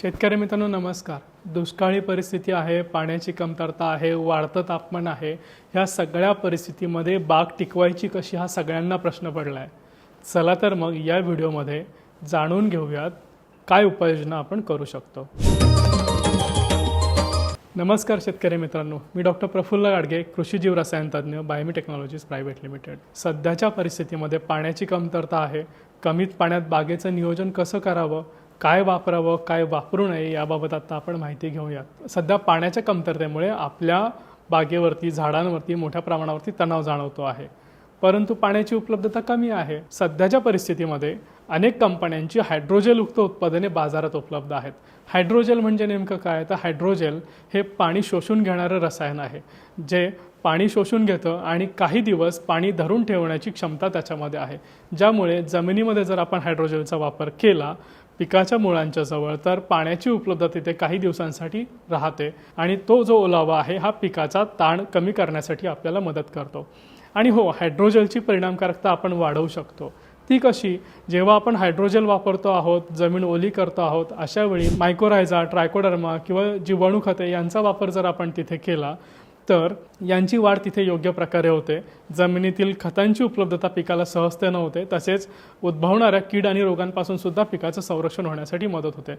शेतकरी मित्रांनो नमस्कार. दुष्काळी परिस्थिती आहे पाण्याची कमतरता आहे वाढतं तापमान आहे. ह्या सगळ्या परिस्थितीमध्ये बाग टिकवायची कशी हा सगळ्यांना प्रश्न पडला आहे चला तर मग या व्हिडिओमध्ये जाणून घेऊयात काय उपाययोजना आपण करू शकतो. नमस्कार शेतकरी मित्रांनो मी डॉक्टर प्रफुल्ल गाडगे कृषी जीव रसायन तज्ज्ञ बायोमी टेक्नॉलॉजीज प्रायव्हेट लिमिटेड. सध्याच्या परिस्थितीमध्ये पाण्याची कमतरता आहे. कमीत पाण्यात बागेचं नियोजन कसं करावं? काय वापरावं काय वापरू नये याबाबत आता आपण माहिती घेऊयात. सध्या पाण्याच्या कमतरतेमुळे आपल्या बागेवरती झाडांवरती मोठ्या प्रमाणावरती तणाव जाणवतो आहे. परंतु पाण्याची उपलब्धता कमी आहे. सध्याच्या परिस्थितीमध्ये अनेक कंपन्यांची हायड्रोजेलयुक्त उत्पादने बाजारात उपलब्ध आहेत. हायड्रोजेल म्हणजे नेमकं काय? तर हायड्रोजेल हे पाणी शोषून घेणारं रसायन आहे जे पाणी शोषून घेतं आणि काही दिवस पाणी धरून ठेवण्याची क्षमता त्याच्यामध्ये आहे. ज्यामुळे जमिनीमध्ये जर आपण हायड्रोजेलचा वापर केला पिकाच्या मुळांच्या जवळ तर पाण्याची उपलब्धता तिथे काही दिवसांसाठी राहते आणि तो जो ओलावा आहे हा पिकाचा ताण कमी करण्यासाठी आपल्याला मदत करतो. आणि हो हायड्रोजेलची परिणामकारकता आपण वाढवू शकतो. ती कशी? जेव्हा आपण हायड्रोजेल वापरतो आहोत जमीन ओली करतो आहोत अशा वेळी मायकोरायझा ट्रायकोडर्मा किंवा जीवाणू खते यांचा वापर जर आपण तिथे केला तर यांची वाढ तिथे योग्य प्रकारे होते. जमिनीतील खतांची उपलब्धता पिकाला सहजतेनं होते. तसेच उद्भवणाऱ्या कीड आणि रोगांपासून सुद्धा पिकाचं संरक्षण होण्यासाठी मदत होते.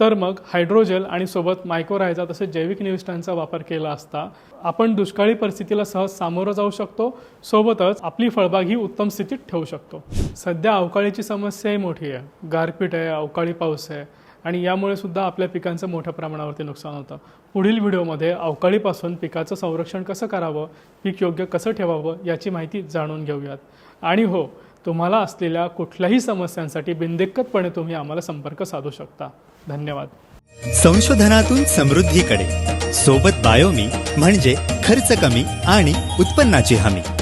तर मग हायड्रोजेल आणि सोबत मायक्रोरायझा तसेच जैविक निविष्ठांचा वापर केला असता आपण दुष्काळी परिस्थितीला सहज सामोरं जाऊ शकतो. सोबतच आपली फळबाग ही उत्तम स्थितीत ठेवू शकतो. सध्या अवकाळीची समस्याही मोठी आहे. गारपीट आहे अवकाळी पाऊस आहे. आणि यामुळे सुद्धा आपल्या पिकांचं मोठ्या प्रमाणावरती नुकसान होतं. पुढील व्हिडिओमध्ये अवकाळीपासून पिकाचं संरक्षण कसं करावं पीक योग्य कसं ठेवावं याची माहिती जाणून घेऊयात. आणि हो तुम्हाला असलेल्या कुठल्याही समस्यांसाठी बिनदिक्कतपणे तुम्ही आम्हाला संपर्क साधू शकता. धन्यवाद. संशोधनातून समृद्धीकडे. सोबत बायोमी म्हणजे खर्च कमी आणि उत्पन्नाची हमी.